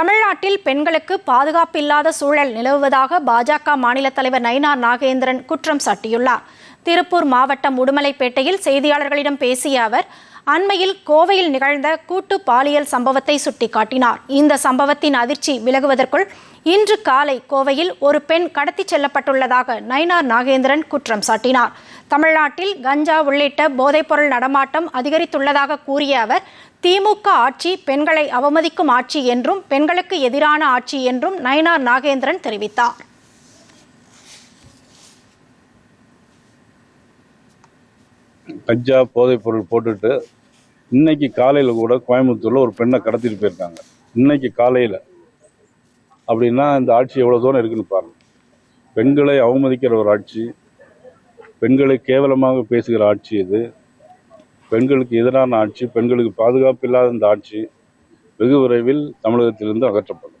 தமிழ்நாட்டில் பெண்களுக்கு பாதுகாப்பு இல்லாத சூழல் நிலவுவதாக பாஜக மாநில தலைவர் நயினார் நாகேந்திரன் குற்றம் சாட்டியுள்ளார். திருப்பூர் மாவட்டம் உடுமலைப்பேட்டையில் செய்தியாளர்களிடம் பேசிய அவர் அண்மையில் கோவையில் நிகழ்ந்த கூட்டு பாலியல் சம்பவத்தை சுட்டிக்காட்டினார். இந்த சம்பவத்தின் அதிர்ச்சி விலகுவதற்குள் இன்று காலை கோவையில் ஒரு பெண் கடத்திச் செல்லப்பட்டுள்ளதாக நயினார் நாகேந்திரன் குற்றம் சாட்டினார். தமிழ்நாட்டில் கஞ்சா உள்ளிட்ட போதைப்பொருள் நடமாட்டம் அதிகரித்துள்ளதாக கூறிய அவர் திமுக ஆட்சி பெண்களை அவமதிக்கும் ஆட்சி என்றும் பெண்களுக்கு எதிரான ஆட்சி என்றும் நயினார் நாகேந்திரன் தெரிவித்தார். கஞ்சா போதைப்பொருள் போட்டுட்டு இன்னைக்கு காலையில் கூட கோயம்புத்தூரில் ஒரு பெண்ணை கடத்திட்டு போயிருக்காங்க. இன்னைக்கு காலையில். அப்படின்னா இந்த ஆட்சி எவ்வளோ தூரம் இருக்குன்னு பாருங்கள் பெண்களை அவமதிக்கிற ஒரு ஆட்சி பெண்களை கேவலமாக பேசுகிற ஆட்சி இது. பெண்களுக்கு எதிரான ஆட்சி பெண்களுக்கு பாதுகாப்பு இல்லாத இந்த ஆட்சி வெகு விரைவில் தமிழகத்திலிருந்து அகற்றப்படும்.